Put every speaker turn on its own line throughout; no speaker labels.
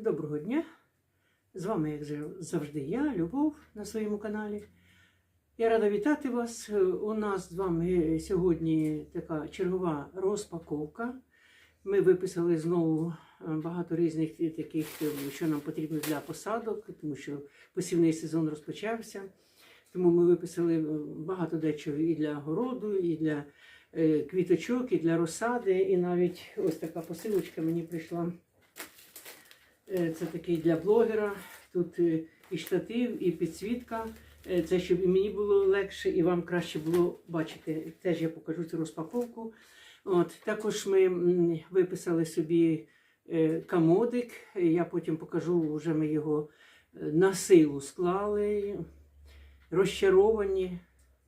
Доброго дня! З вами, як завжди, я, Любов, на своєму каналі. Я рада вітати вас. У нас з вами сьогодні така чергова розпаковка. Ми виписали знову е, багато різних таких, е, що нам потрібно для посадок, тому що посівний сезон розпочався. Тому ми виписали е, багато дечого і для городу, і для квіточок, і для розсади. І навіть ось така посилочка мені прийшла. Е, Це такий для блогера. Тут е, і штатив, і підсвітка. Е, Це щоб і мені було легше, і вам краще було бачити. Теж я покажу цю розпаковку. От, також ми виписали собі камодик. Е, Я потім покажу, вже ми його на силу склали, розчаровані.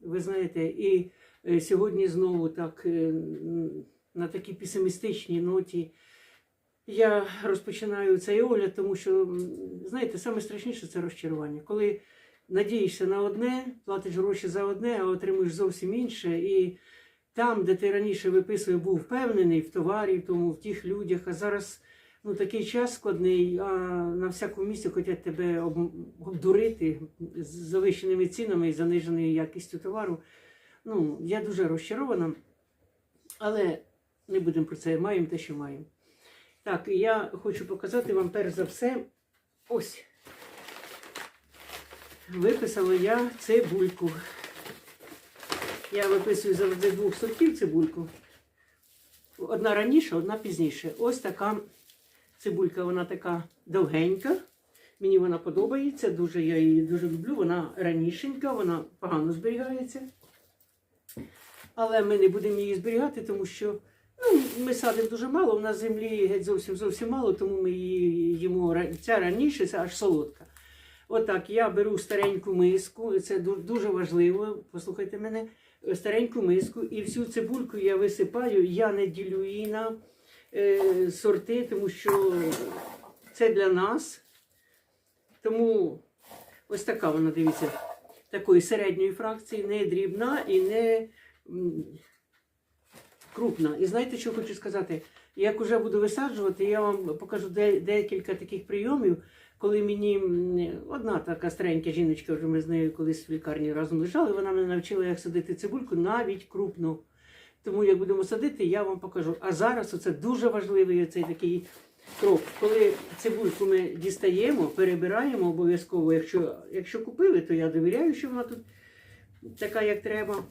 Ви знаєте, і сьогодні знову так на такій песимістичній ноті. Я розпочинаю цей огляд, тому що, знаєте, саме страшніше це розчарування. Коли надієшся на одне, платиш гроші за одне, а отримуєш зовсім інше. І там, де ти раніше виписував, був впевнений в товарі, тому, в тих людях, а зараз ну, такий час складний, а на всякому місці хочуть тебе обдурити з завищеними цінами і заниженою якістю товару. Ну, я дуже розчарована, але не будемо про це, маємо те, що маємо. Так, і я хочу показати вам перш за все ось. Виписала я цибульку. Я виписую завжди двох сортів цибульку. Одна раніше, одна пізніше. Ось така цибулька, вона така довгенька. Мені вона подобається, дуже я її дуже люблю. Вона ранішенька, вона погано зберігається. Але ми не будемо її зберігати, тому що Ну, ми садимо дуже мало, у нас землі геть зовсім зовсім мало, тому ми її їмо ця раніше, це аж солодка. Отак, я беру стареньку миску, це дуже важливо, послухайте мене, стареньку миску, і всю цибульку я висипаю, я не ділю її на е, сорти, тому що це для нас. Тому ось така вона, дивіться, такої середньої фракції, не дрібна і не. Крупна. І знаєте, що хочу сказати? Як вже буду висаджувати, я вам покажу де- декілька таких прийомів, коли мені одна така старенька жіночка, вже ми з нею колись в лікарні разом лежали, вона мене навчила, як садити цибульку навіть крупну. Тому як будемо садити, я вам покажу. А зараз оце дуже важливий цей такий крок. Коли цибульку ми дістаємо, перебираємо обов'язково. Якщо, якщо купили, то я довіряю, що вона тут така, як треба.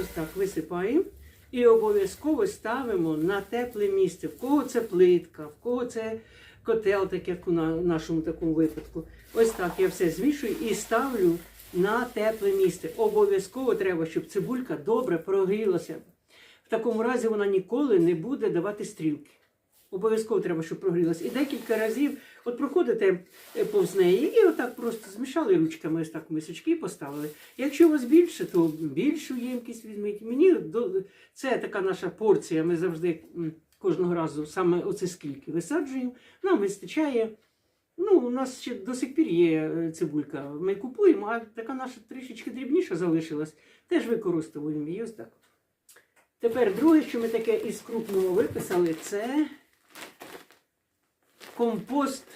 Ось так висипаємо. І обов'язково ставимо на тепле місце. В кого це плитка, в кого це котел, так як у нашому такому випадку. Ось так я все змішую і ставлю на тепле місце. Обов'язково треба, щоб цибулька добре прогрілася. В такому разі вона ніколи не буде давати стрілки. Обов'язково треба, щоб прогрілася. І декілька разів от проходите е, повз неї і отак просто змішали ручками, ось так мисочки поставили. Якщо у вас більше, то більшу ємкість візьміть. Мені це така наша порція. Ми завжди кожного разу саме оце скільки висаджуємо. Нам вистачає. Ну, у нас ще до сих пір є е, цибулька. Ми купуємо, а така наша трішечки дрібніша залишилась. Теж використовуємо її ось так. Тепер друге, що ми таке із крупного виписали, це компост,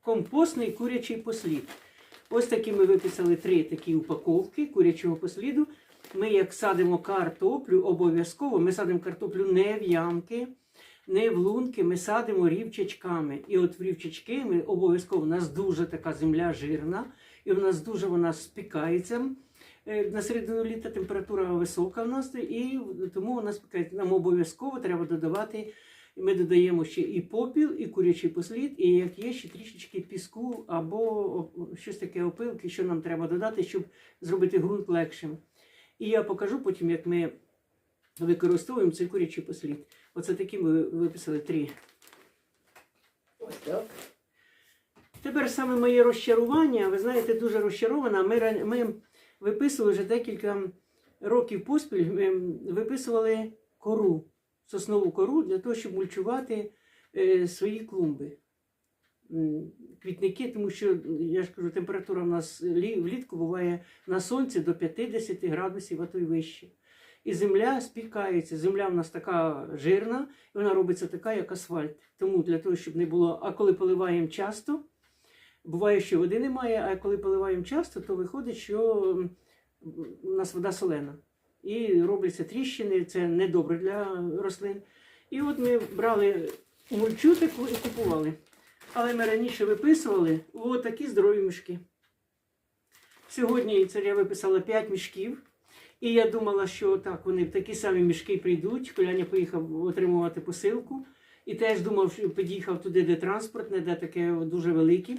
компостний курячий послід. Ось такі ми виписали три такі упаковки курячого посліду. Ми, як садимо картоплю, обов'язково ми садимо картоплю не в ямки, не в лунки, ми садимо рівчачками. І от в рівчачки ми обов'язково у нас дуже така земля жирна, і у нас дуже вона спікається. Е, На середину літа температура висока в нас, і тому вона спікається. Нам обов'язково треба додавати. Ми додаємо ще і попіл, і курячий послід, і як є ще трішечки піску або щось таке опилки, що нам треба додати, щоб зробити ґрунт легшим. І я покажу потім, як ми використовуємо цей курячий послід. Оце такі ми виписали три. Ось так. Тепер саме моє розчарування, ви знаєте, дуже розчарована. Ми, ми виписували вже декілька років поспіль, ми виписували кору, соснову кору для того, щоб мульчувати е, свої клумби. Квітники, тому що я ж кажу, температура у нас влітку буває на сонці до 50 градусів, а то й вище. і земля спікається. Земля в нас така жирна, і вона робиться така, як асфальт. Тому для того, щоб не було. А коли поливаємо часто, буває, що води немає, а коли поливаємо часто, то виходить, що у нас вода солена. І робляться тріщини, це недобре для рослин. І от ми брали мульчу таку і купували. Але ми раніше виписували такі здорові мішки. Сьогодні це я виписала 5 мішків. І я думала, що так, вони в такі самі мішки прийдуть. Коляня поїхав отримувати посилку. І теж думав, що під'їхав туди, де транспортне, де таке дуже великі.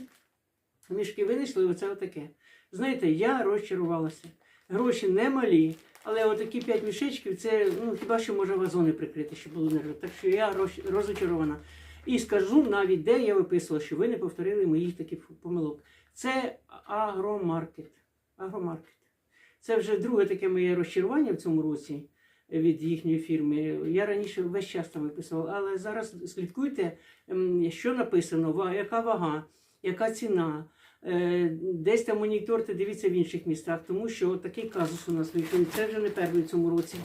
Мішки винайшли, оце отаке. Знаєте, я розчарувалася. Гроші не малі, але отакі 5 мішечків це ну, хіба що може вазони прикрити, щоб було не Так що я розочарована. І скажу навіть, де я виписувала, що ви не повторили моїх таких помилок. Це агромаркет. Агромаркет. Це вже друге таке моє розчарування в цьому році від їхньої фірми. Я раніше весь час там виписувала, але зараз слідкуйте, що написано, яка вага, яка ціна. Е, Десь там моніторте, дивіться в інших містах, тому що такий казус у нас вийшов. Це вже не перший в цьому році.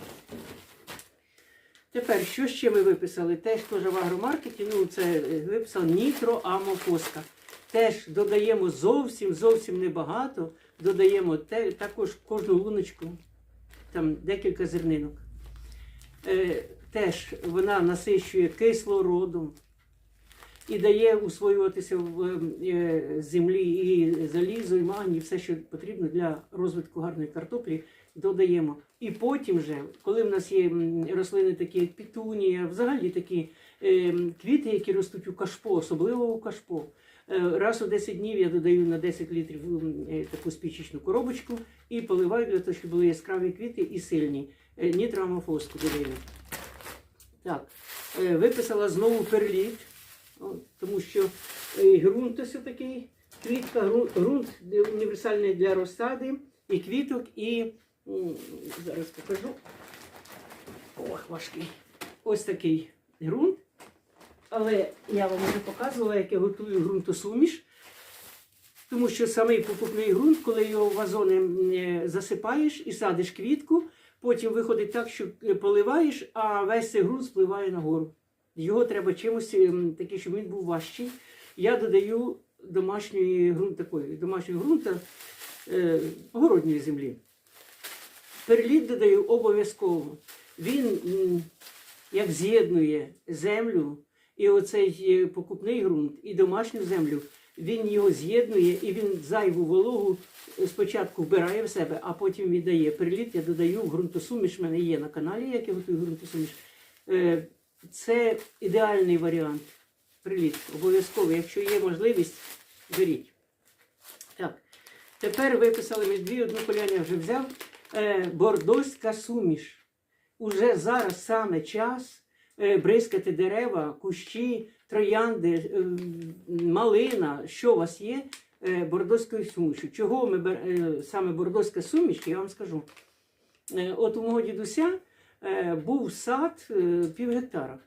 Тепер, що ще ми виписали? Теж теж в агромаркеті, ну це е, виписав нітроамофоска. Теж додаємо зовсім, зовсім небагато. Додаємо те, також кожну луночку, там декілька зернинок. Е, теж вона насищує кислородом і дає усвоюватися в е, землі і залізо, і магній, все, що потрібно для розвитку гарної картоплі, додаємо. І потім вже, коли в нас є рослини такі, як пітунія, взагалі такі е, квіти, які ростуть у кашпо, особливо у кашпо. Е, Раз у 10 днів я додаю на 10 літрів е, таку спічечну коробочку і поливаю для того, щоб були яскраві квіти і сильні. Е, Нітроамофоску додаю. Так, е, виписала знову перліт, тому що е, ґрунт ось такий, квітка, ґрунт, універсальний для розсади і квіток, і зараз покажу. Ох, важкий. Ось такий ґрунт. Але я вам вже показувала, як я готую ґрунтосуміш. Тому що самий покупний ґрунт, коли його вазони е, засипаєш і садиш квітку, потім виходить так, що поливаєш, а весь цей ґрунт спливає нагору. Його треба чимось ем, таке, щоб він був важчий. Я додаю домашньої ґрунт, такої, домашнього ґрунта е, городньої землі. Перліт додаю обов'язково. Він як з'єднує землю і оцей е, покупний ґрунт, і домашню землю. Він його з'єднує і він зайву вологу спочатку вбирає в себе, а потім віддає. Перліт я додаю в ґрунтосуміш. В мене є на каналі, як я готую ґрунтосуміш. Е, Це ідеальний варіант. Приліт. Обов'язково, якщо є можливість, беріть. Так. Тепер виписали ми дві, одну коляня я вже взяв. Е, бордоська суміш. Уже зараз саме час е, бризкати дерева, кущі, троянди, е, малина, що у вас є, бордоською сумішю. Чого ми бер- саме бордоська суміш, я вам скажу. От у мого дідуся був сад е, пів гектара.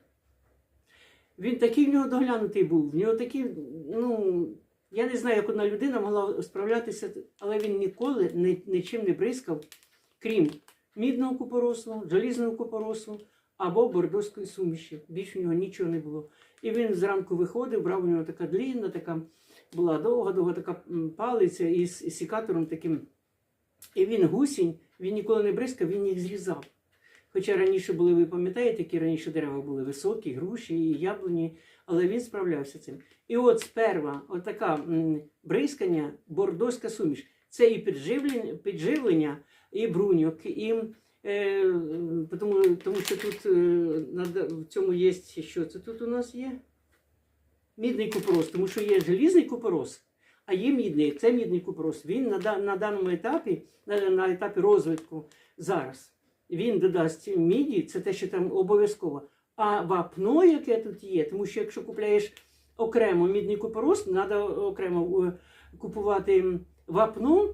Він такий в нього доглянутий був. В нього такий, ну, я не знаю, як одна людина могла справлятися, але він ніколи ні, нічим не бризкав, крім мідного купоросу, желізного купоросу або бордоської суміші. Більше у нього нічого не було. І він зранку виходив, брав у нього така длінна, така була довга, довга така палиця із, із сікатором таким. І він гусінь, він ніколи не бризкав, він їх зрізав. Хоча раніше були, ви пам'ятаєте, які раніше дерева були високі, груші і яблуні, але він справлявся цим. І от сперва, отака бризкання, бордоська суміш. Це і підживлення, підживлення і бруньок, і е, тому, тому що тут е, над- в цьому є, що це тут у нас є? Мідний купорос, тому що є желізний купорос, а є мідний. Це мідний купорос. Він на, на даному етапі, на, на етапі розвитку зараз, він додасть міді, це те, що там обов'язково. А вапно, яке тут є, тому що якщо купляєш окремо мідний купорос, треба окремо е, купувати вапно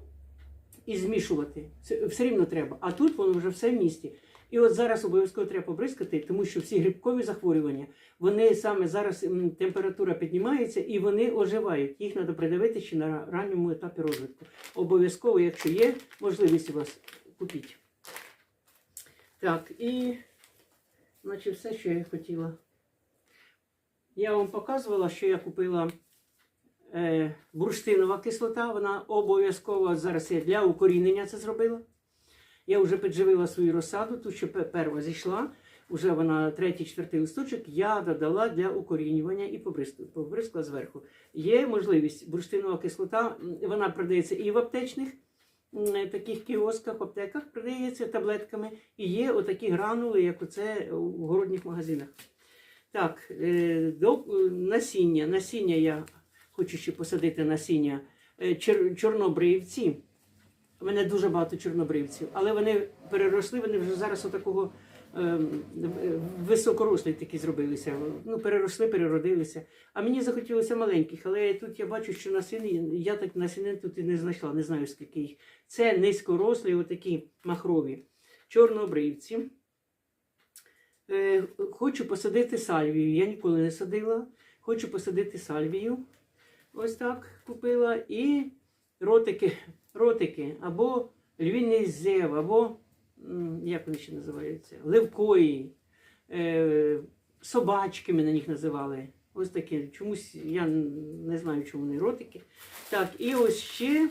і змішувати. Це все рівно треба. А тут воно вже все в місті. І от зараз обов'язково треба побризкати, тому що всі грибкові захворювання, вони саме зараз температура піднімається і вони оживають. Їх треба придавити ще на ранньому етапі розвитку. Обов'язково, якщо є можливість у вас, купіть. Так, і наче все, що я хотіла. Я вам показувала, що я купила е, бурштинова кислота. Вона обов'язково зараз я для укорінення це зробила. Я вже підживила свою розсаду, ту, що пе- перва зійшла. Уже вона третій, четвертий листочок, я додала для укорінювання і побризкала зверху. Є можливість бурштинова кислота, вона продається і в аптечних таких кіосках, аптеках продається таблетками, і є отакі гранули, як оце у городніх магазинах. Так, е, до е, насіння. Насіння я хочу ще посадити насіння е, чор- чорнобривці. У мене дуже багато чорнобривців, але вони переросли, вони вже зараз отакого е, високорослі такі зробилися. Ну, переросли, переродилися. А мені захотілося маленьких, але тут я бачу, що насіни, я так насінин тут і не знайшла, не знаю скільки їх. Це низькорослі, отакі махрові чорнобривці. Е, хочу посадити сальвію. Я ніколи не садила. Хочу посадити сальвію. Ось так купила. І ротики, ротики або львіний зев, або як вони ще називаються? Левкої, е, собачки ми на них називали. Ось такі. Чомусь я не знаю, чому вони ротики. Так, і ось ще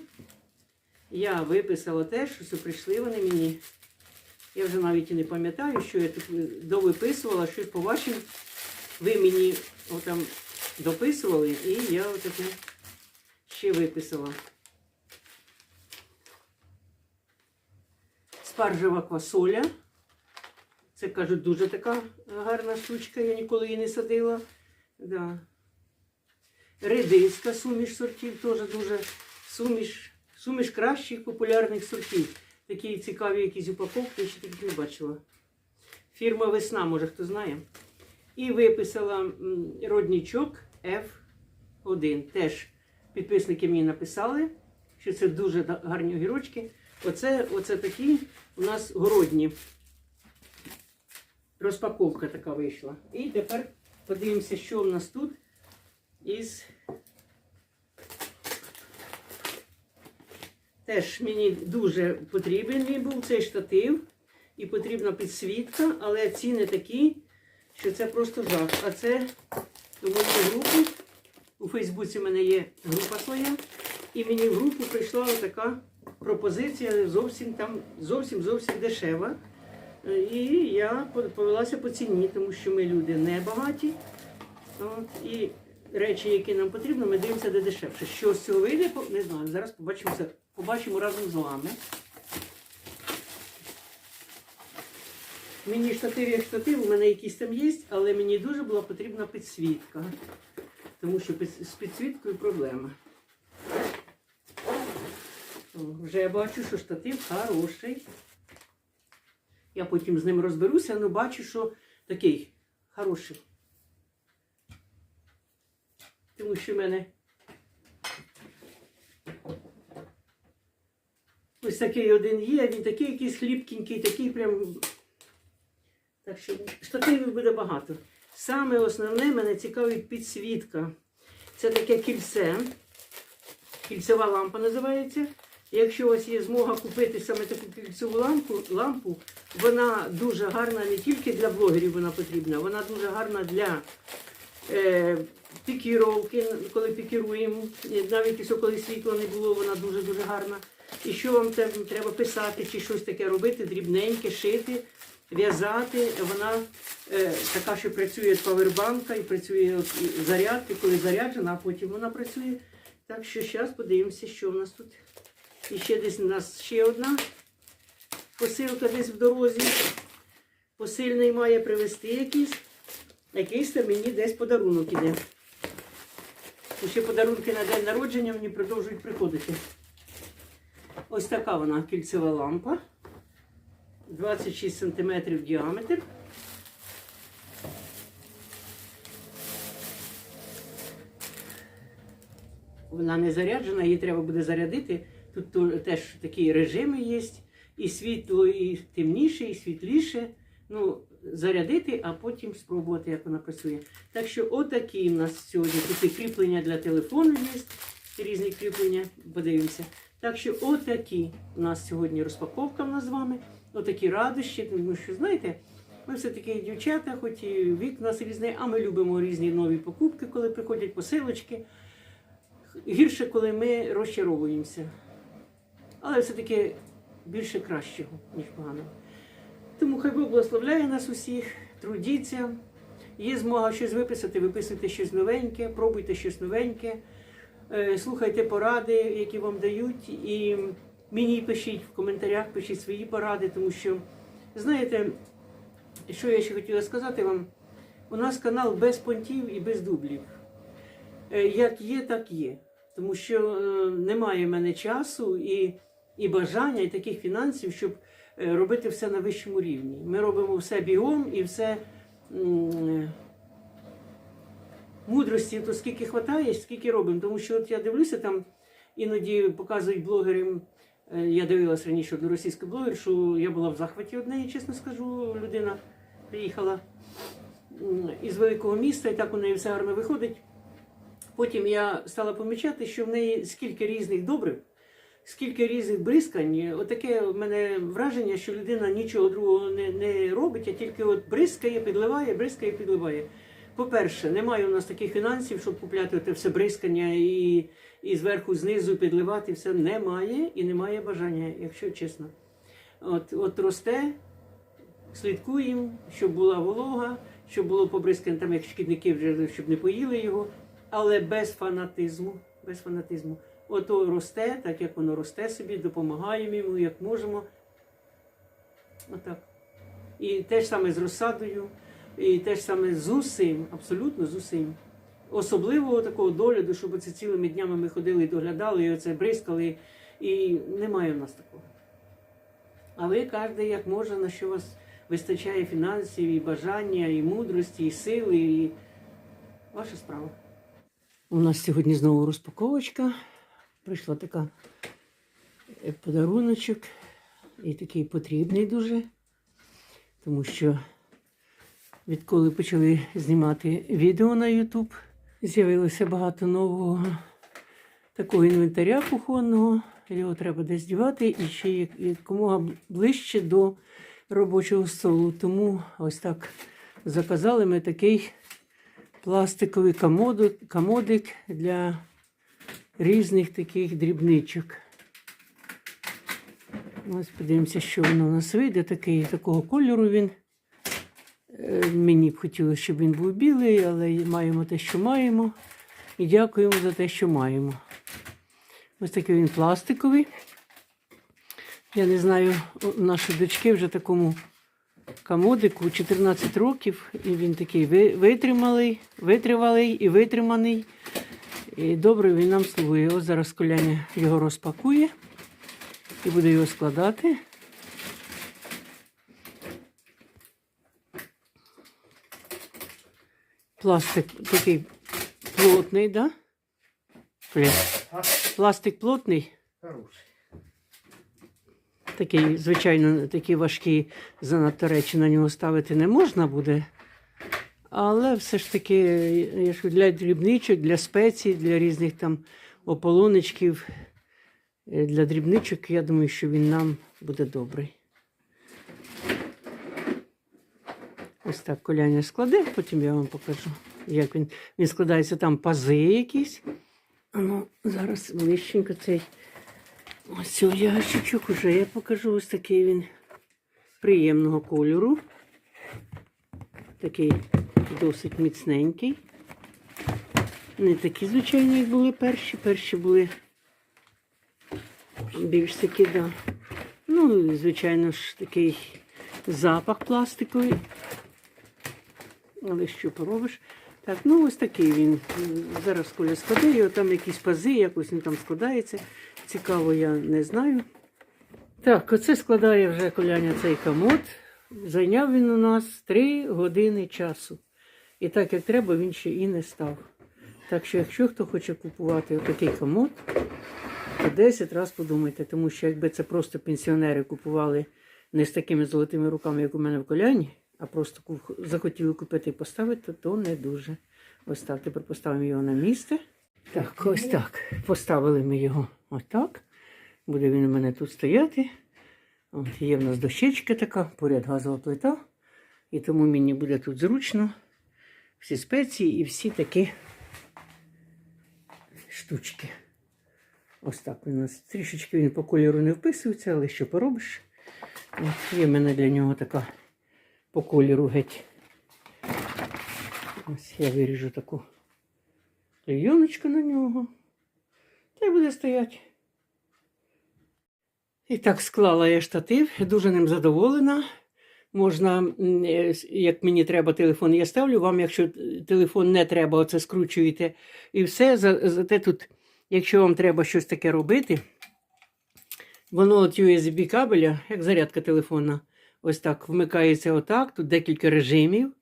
я виписала те, що прийшли вони мені. Я вже навіть і не пам'ятаю, що я тут довиписувала, щось по вашим. Ви мені отам дописували, і я отаке ще виписала. Спаржева квасоля. Це кажуть, дуже така гарна штучка, я ніколи її не садила. Да. Редиска, суміш сортів, теж дуже суміш, суміш кращих популярних сортів. Такі цікаві якісь упаковки, я ще таких не бачила. Фірма Весна, може хто знає. І виписала роднічок F1. Теж підписники мені написали, що це дуже гарні огірочки. Оце, оце такі у нас городні. Розпаковка така вийшла. І тепер подивимося, що в нас тут із. Теж мені дуже потрібен був цей штатив і потрібна підсвітка, але ціни такі, що це просто жах. А це у мою групу. У Фейсбуці в мене є група своя. І мені в групу прийшла така пропозиція зовсім там зовсім зовсім дешева. Е, І я повелася по ціні, тому що ми люди не багаті. От, і речі, які нам потрібно, ми дивимося, де дешевше. Що з цього вийде, не знаю. Зараз побачимося, побачимо разом з вами. Мені штатив як штатив, у мене якийсь там є, але мені дуже була потрібна підсвітка. Тому що з підсвіткою проблема. Вже я бачу, що штатив хороший. Я потім з ним розберуся, але бачу, що такий хороший. Тому що в мене ось такий один є, він такий якийсь хлібкенький, такий прям. Так що штативів буде багато. Саме основне мене цікавить підсвітка. Це таке кільце. Кільцева лампа називається. Якщо у вас є змога купити саме таку кільцеву лампу, лампу, вона дуже гарна не тільки для блогерів вона потрібна, вона дуже гарна для е, пікіровки, коли пікіруємо. Навіть якщо коли світла не було, вона дуже-дуже гарна. І що вам треба писати чи щось таке робити, дрібненьке, шити, в'язати. Вона е, така, що працює павербанка і працює от, і коли заряджена, а потім вона працює. Так що зараз подивимося, що в нас тут. І ще десь у нас ще одна посилка десь в дорозі. Посильний має привезти якийсь. Якийсь там мені десь подарунок іде. І ще подарунки на день народження мені продовжують приходити. Ось така вона кільцева лампа. 26 см діаметр. Вона не заряджена, її треба буде зарядити. Тут теж такі режими є. І світло, і темніше, і світліше. Ну, зарядити, а потім спробувати, як вона працює. Так що отакі в нас сьогодні. Тут і кріплення для телефону є, різні кріплення, подивимося. Так що отакі у нас сьогодні розпаковка в нас з вами. отакі радощі, тому що, знаєте, ми все-таки дівчата, хоч і вік у нас різний, а ми любимо різні нові покупки, коли приходять посилочки. Гірше, коли ми розчаровуємося. Але все-таки більше кращого, ніж поганого. Тому хай Бог благословляє нас усіх, трудіться. Є змога щось виписати, виписуйте щось новеньке, пробуйте щось новеньке, е, слухайте поради, які вам дають, і мені пишіть в коментарях, пишіть свої поради, тому що, знаєте, що я ще хотіла сказати вам, у нас канал без понтів і без дублів. Е, Як є, так є. Тому що е, немає в мене часу і, і бажання, і таких фінансів, щоб е, робити все на вищому рівні. Ми робимо все бігом і все е, мудрості, то скільки хватає, скільки робимо. Тому що от я дивлюся, там іноді показують блогерам. е, Я дивилась раніше одну російську блогершу, я була в захваті од неї, чесно скажу, людина приїхала із великого міста, і так у неї все гарно виходить. Потім я стала помічати, що в неї скільки різних добрив, скільки різних бризкань. Отаке в мене враження, що людина нічого другого не, не робить, а тільки от бризкає, підливає, бризкає, підливає. По-перше, немає у нас таких фінансів, щоб купляти те все бризкання і, і зверху, знизу підливати. Все немає і немає бажання, якщо чесно. От, от росте, слідкуємо, щоб була волога, щоб було побризкане там, як шкідники вже щоб не поїли його, але без фанатизму. Без фанатизму. Ото росте, так як воно росте собі, допомагаємо йому, як можемо. Отак. І те ж саме з розсадою, і те ж саме з усім, абсолютно з усім. Особливого такого догляду, щоб це цілими днями ми ходили і доглядали, і оце бризкали, і немає в нас такого. А ви кожен як може, на що вас вистачає фінансів, і бажання, і мудрості, і сили, і ваша справа. У нас сьогодні знову розпаковочка. Прийшла така е, подаруночок. І такий потрібний дуже. Тому що відколи почали знімати відео на YouTube, з'явилося багато нового такого інвентаря кухонного. Його треба десь дівати і ще як- якомога ближче до робочого столу. Тому ось так заказали ми такий пластиковий комодик для різних таких дрібничок. Ось подивимося, що воно у нас вийде. Такий, такого кольору він. Е, Мені б хотілося, щоб він був білий, але маємо те, що маємо. І дякуємо за те, що маємо. Ось такий він пластиковий. Я не знаю, у нашої дочки вже такому комодику 14 років, і він такий витрималий, витривалий і витриманий. І добре він нам слугує. Ось зараз коляня його розпакує і буде його складати. Пластик такий плотний, да? Пластик плотний.
Хороший.
Такий, звичайно, такі важкі занадто речі на нього ставити не можна буде. Але все ж таки, я ж для дрібничок, для спецій, для різних там ополоночків, е, для дрібничок, я думаю, що він нам буде добрий. Ось так коляня складе, потім я вам покажу, як він. Він складається там пази якісь. Ну, зараз ближченько цей. Ось цей ящичок уже я покажу. Ось такий він приємного кольору. Такий досить міцненький. Не такі, звичайно, як були перші. Перші були більш такі, да. Ну, звичайно ж, такий запах пластиковий. Але що поробиш? Так, ну ось такий він. Зараз коля складе його, там якісь пази, якось він там складається. Цікаво, я не знаю. Так, оце складає вже коляня цей комод. Зайняв він у нас 3 години часу. І так як треба, він ще і не став. Так що, якщо хто хоче купувати отакий комод, то 10 разів подумайте, тому що якби це просто пенсіонери купували не з такими золотими руками, як у мене в коляні, а просто захотіли купити і поставити, то не дуже. Ось так. Тепер поставимо його на місце. Так, ось так. Поставили ми його отак. Буде він у мене тут стояти. От, є в нас дощечка така, поряд газова плита. І тому мені буде тут зручно. Всі спеції і всі такі штучки. Ось так у нас трішечки він по кольору не вписується, але що поробиш? От, є в мене для нього така по кольору геть. Ось я виріжу таку клейоночку на нього. Та й буде стояти. І так склала я штатив, дуже ним задоволена. Можна, е, як мені треба телефон, я ставлю вам, якщо е, телефон не треба, оце скручуєте. І все. За- Зате тут, якщо вам треба щось таке робити, воно от USB кабеля, як зарядка телефона, ось так вмикається отак. Тут декілька режимів.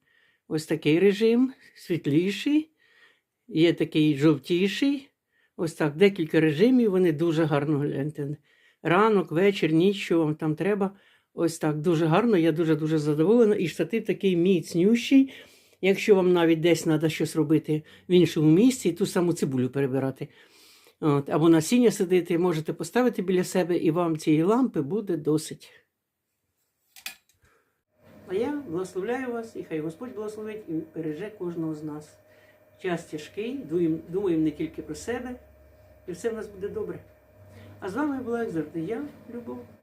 Ось такий режим, світліший, є такий жовтіший. Ось так, декілька режимів, вони дуже гарно гляньте. Ранок, вечір, ніч, що вам там треба. Ось так, дуже гарно, я дуже-дуже задоволена. І штатив такий міцнющий. Якщо вам навіть десь треба щось робити в іншому місці, ту саму цибулю перебирати. От, або насіння сидити, можете поставити біля себе, і вам цієї лампи буде досить. А я благословляю вас, і хай Господь благословить і береже кожного з нас. Час тяжкий, думаємо не тільки про себе, і все в нас буде добре. А з вами була як завжди я, Любов.